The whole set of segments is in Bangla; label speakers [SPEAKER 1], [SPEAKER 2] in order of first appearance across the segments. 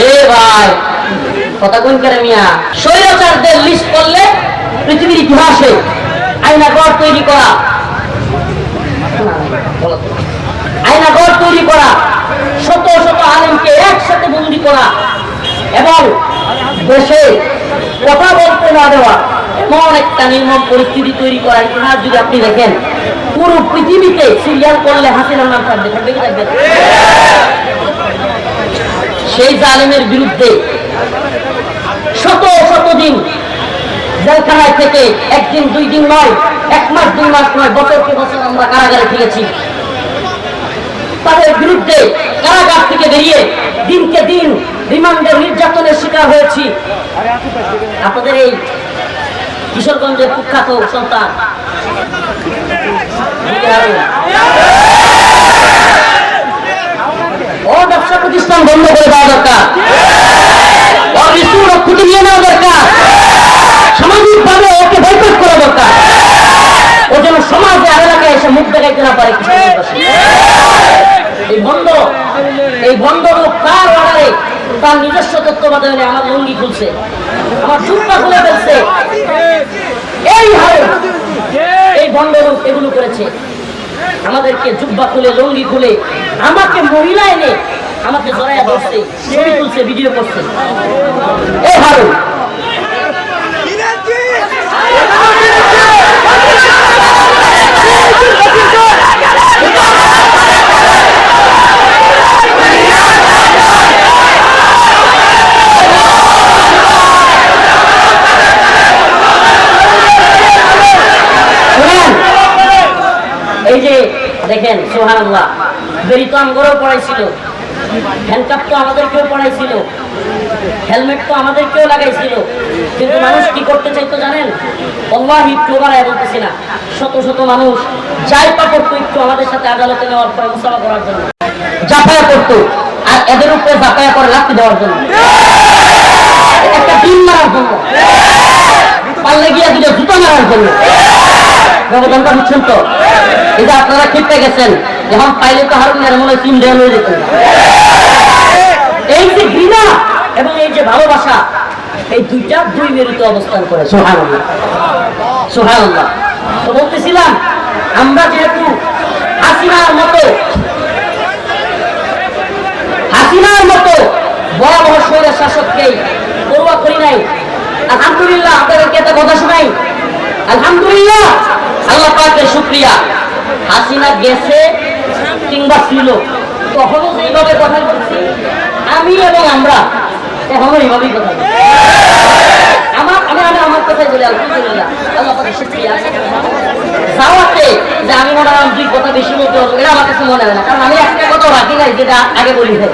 [SPEAKER 1] এ ভাই, কথা কোন করে মিয়া? স্বৈরাচারদের লিস্ট করলে পৃথিবীর ইতিহাসে আইনাগর তৈরি করা। আইনাগর তৈরি করা, শত শত আলেমকে একসাথে বন্দি করা এবং দেশে কথা বলতে না দেওয়া, এমন একটা নির্মম পরিস্থিতি তৈরি করা। ইতিহাস যদি আপনি দেখেন, পুরো পৃথিবীতে সিরিয়াল করলে হাসিনার নাম থাকবে থাকবে থাকবে? সেই জালিমের বিরুদ্ধে শত শত দিন জেলখানায় থেকে একদিন, দুই দিন নয়, এক মাস, দুই মাস নয়, বছরকে বছর আমরা কারাগারে ফিরেছি। তাদের বিরুদ্ধে কারাগার থেকে বেরিয়ে দিনকে দিন রিমান্ডের নির্যাতনের শিকার হয়েছি। আপনাদের এই কিশোরগঞ্জের কুখ্যাত সন্তান। ও ব্যবসা প্রতিষ্ঠান বন্ধ করে দেওয়া দরকার ওর ঋতু রক্ষিত নিয়ে নেওয়া দরকার সামাজিক ভাবে ওকে বৈঠক করা দরকার ও যেন সমাজে আর এলাকায় এসে মুখ দেখাইতে না পারে এই বন্ধ এই বন্ধ লোক কার অর্ডারে তার নিজস্ব তত্ত্বাবধানে আমার লুঙ্গি খুলছে। আমার জুব্বা খুলে ফেলছে। এই হারে এই বন্ধ লোক এগুলো করেছে। আমাদেরকে জুব্বা খুলে, লুঙ্গি খুলে, আমাকে মহিলা এনে আমাকে জড়াইয়া ধরছে, ছবি তুলছে, ভিডিও করছে। এই হারুন শুনেন এই যে দেখেন সোহানুল্লাহ বেরি তো আমগরেও পড়াইছিল। হ্যান্ডকাপ তো আমাদেরকেও পড়াইছিল। হেলমেট তো আমাদেরকেও লাগাইছিল। কিন্তু মানুষ কি করতে চাইতো জানেন? অল্লাহি একটু বাড়ায় বলতেছি না। শত শত মানুষ যাই পা করতো একটু আমাদের সাথে আদালতে নেওয়ার পরে মুসাফা করার জন্য। জাপায়া করতো। আর এদের উপরে জাপায়া করে লাত্তি দেওয়ার জন্য। একটা ডিম মারার জন্য। পাল্লে গিয়ে দুটো জুতো মারার জন্য। ব্যবধানটা বুঝছেন তো? এই আপনারা খেপে গেছেন। যখন পাইলে তো হারুনের মনে হয় তিন দেওয়া হয়ে যেত এই যে ঘৃণা এবং এই যে ভালোবাসা, এই দুইটা দুই মেরুতে অবস্থান করে সোহান সোহান তো বলতেছিলাম, আমরা যেহেতু হাসিনার মতো হাসিনার মতো বড় বড় শৈলের শাসককেই পড়ুয়া করি নাই, আলহামদুলিল্লাহ, আপনাদেরকে একটা কথা শোনাই। আলহামদুলিল্লাহ। আল্লাহ পাকের শুক্রিয়া। হাসিনা গেছে, কিংবা ছিল। তখনও যেইভাবে কথা বলছি, আমি এবং আমরা এখনও এইভাবেই কথা বলছি। আমার আমি আমি আমার কথাই বলি, আলহামদুলিল্লাহ। আল্লাহ যে আমি মনে হয় দুই কথা বেশি বলতে এটা আমার কাছে মনে হয় না। কারণ আমি একটা কথা রাখি নাই, যেটা আগে বলি ভাই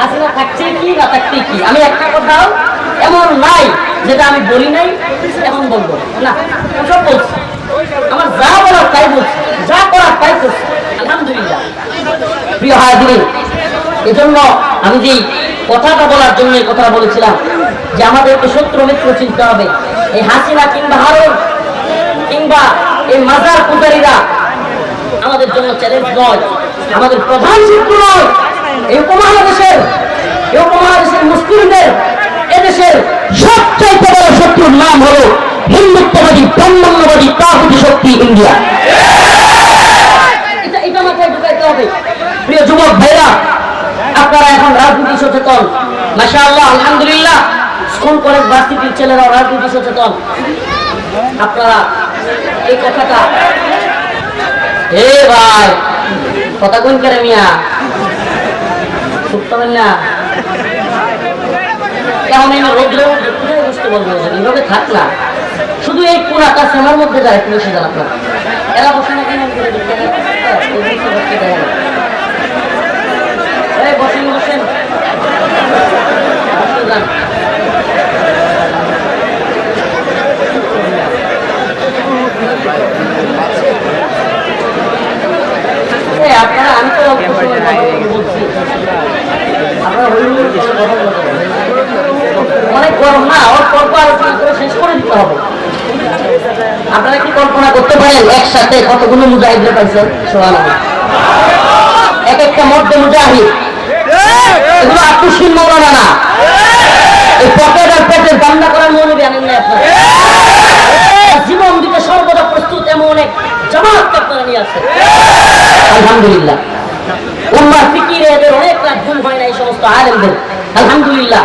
[SPEAKER 1] হাসিনা থাকছে কি না থাকছে আমি একটা কথাও এমন নাই যেটা আমি বলি নাই এমন বলব না। সব বলছি। আমার যা বলার তাই বলছি, যা করার তাই করছি। আলহামদুলিল্লাহ। প্রিয় হাজিরিন, এজন্য আমি যেই কথাটা বলার জন্য এই কথাটা বলেছিলাম যে আমাদেরকে শত্রু মিত্র চিনতে হবে, এই হাসিনা কিংবা হারুন, কিংবা এই মাজার পূজারীরা আমাদের জন্য চ্যালেঞ্জ নয়, আমাদের প্রধান শত্রু নয়। শত্রুর নাম হলো হিন্দুত্ববাদী, ব্রাহ্মণ্যবাদী তাহুদি শক্তি ইন্ডিয়া। প্রিয় যুবক ভাইরা, আপনারা এখন রাজনীতি সচেতন। মাসা আল্লাহ আলহামদুলিল্লাহ। স্কুল, কলেজ, ভার্সিটির ছেলেরাও রাজনীতি সচেতন। আপনারা এই কথাটা হে ভাই, কথা কোন করে মিয়া? শুনতে না। কেমন রোদ্র? বলব এইভাবে থাক না শুধু এই পুরাটা সেমার মধ্যে যায় বেশি জান আপনার এরা বসে না কেন এই বসেন বসেন আপনারা আমি তো বলছি। আপনারা হই কথা বলতে অনেক গরম অল্প অল্প শেষ করে দিতে হবে। আপনারা কি কল্পনা করতে পারেন একসাথে কতগুলো মুজাহিদরা পাইছেন সোহান এক একটা মধ্যে মুজাহিদ। এগুলো আকর্ষণ মৌলানা না। এই না আপনারা। জীবন সর্বদা প্রস্তুত এমন এক জামাত আপনারা নিয়ে আছে আলহামদুলিল্লাহ। উম্মার ফিকিরে হয় না এই সমস্ত আলেমদের। আলহামদুলিল্লাহ।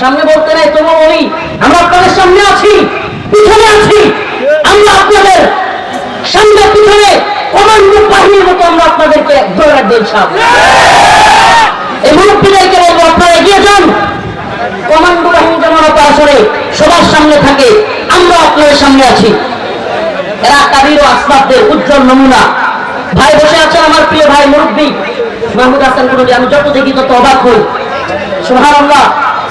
[SPEAKER 1] সামনে বলতে নাই তবু বলি, আমরা আপনাদের সামনে আছি, পিছনে আছি। আমরা আপনাদের সামনে, পিছনে কমান্ডো বাহিনীর মতো আমরা আপনাদেরকে ধরে রাখব ইনশাআল্লাহ। এই মুরব্বীদেরকে বলব, আপনারা এগিয়ে যান। কমান্ডো বাহিনী যেমন আসরে সবার সামনে থাকে, আমরা আপনাদের সামনে আছি। এরা কাবির ও আসবাবদের উজ্জ্বল নমুনা। ভাই বসে আছেন আমার প্রিয় ভাই মুরব্বী, মাহমুদ হাসান আমি যত দেখি তত অবাক হই। সুবহানাল্লাহ